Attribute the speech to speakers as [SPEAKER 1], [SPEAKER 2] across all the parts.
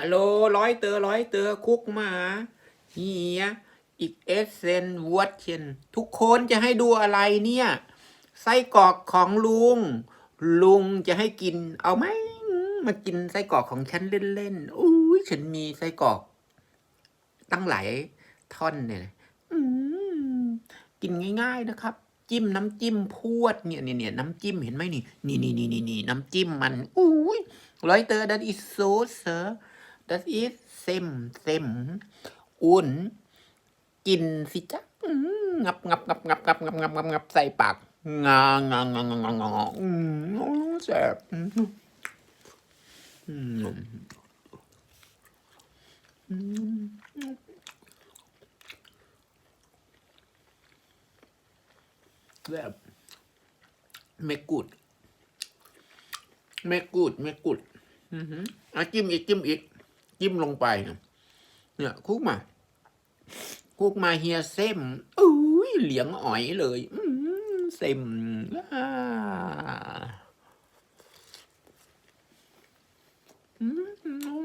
[SPEAKER 1] ฮัลโหลร้อยเตอร้อยเตอคุกมาเฮียอีกเอสเซนวัดเชนทุกคนจะให้ดูอะไรเนี่ย ไส้กรอกของลุง ลุงจะให้กิน เอาไหมมากินไส้กรอกของฉันเล่นๆอุ้ยฉันมีไส้กรอก ตั้งหลายท่อนเนี่ยอืมกินง่าย ๆนะครับ จิ้มน้ำจิ้มพวดเนี่ยเนี่ยเนี่ยน้ำจิ้มเห็นไหมนี่ นี่นี่นี่นี่น้ำจิ้มมันอุ้ยร้อยเตอ that is so sir that is เซ มเซมอุ่น กินสิจ๊ะอืมงับงับงับงับงับงับงับงับงับใส่ปากงางางางางางางอืมแซ่บอืมอืมอืมแบบไม่กุดไม่กุดไม่กุด อือหืออะจิ้มอีกจิ้มอีก จิ้มลงไปเนี่ยคุกมา คุกมาเฮียเซมอุ้ยเหลียงอ๋อยเลยอืมเซมอ่าอื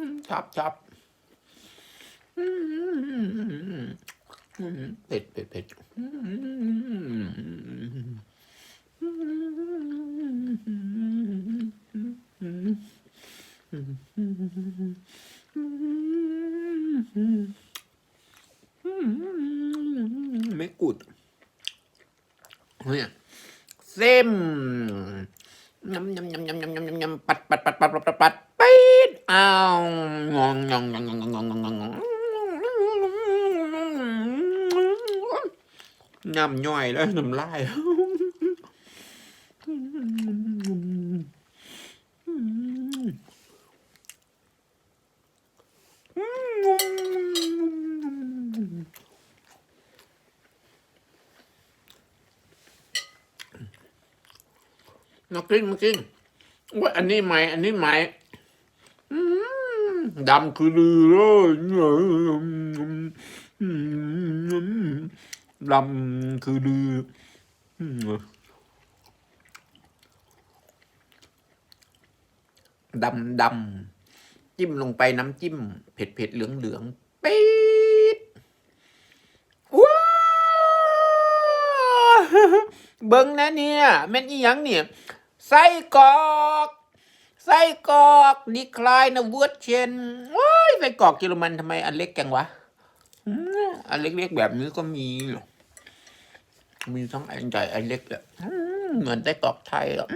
[SPEAKER 1] มชับชับอืมอืมเผ็ดเผ็ดเผ็ดอืม ไม่กุดเนี่ยเส้มยำยำยำยำยำยำยำยำปัดปัดปัดปัดปัดปัดปัดปีดอ้าวงองงองงองงองงองงองงองยำย่อยแล้วน้ำลาย มากินมากินว่าอันนี้ไหมอันนี้ไหมดำคือลือเลยดำคือลืออืมดำดำจิ้มลงไปน้ำจิ้ม เผ็ดเผ็ดเหลืองเหลืองปี๊ดว้าวเบิ้งนะเนี่ยแม่นอีหยังเนี่ยไส้กรอกไส้กรอกดีคลายนะเวอร์เชนว้ยไส้กรอกเยอรมันทำไมอันเล็กจังวะอืมอันเล็กๆแบบนี้ก็มีหรอมีทั้งอันใหญ่อันเล็กแบบเหมือนไส้กรอกไทยอะ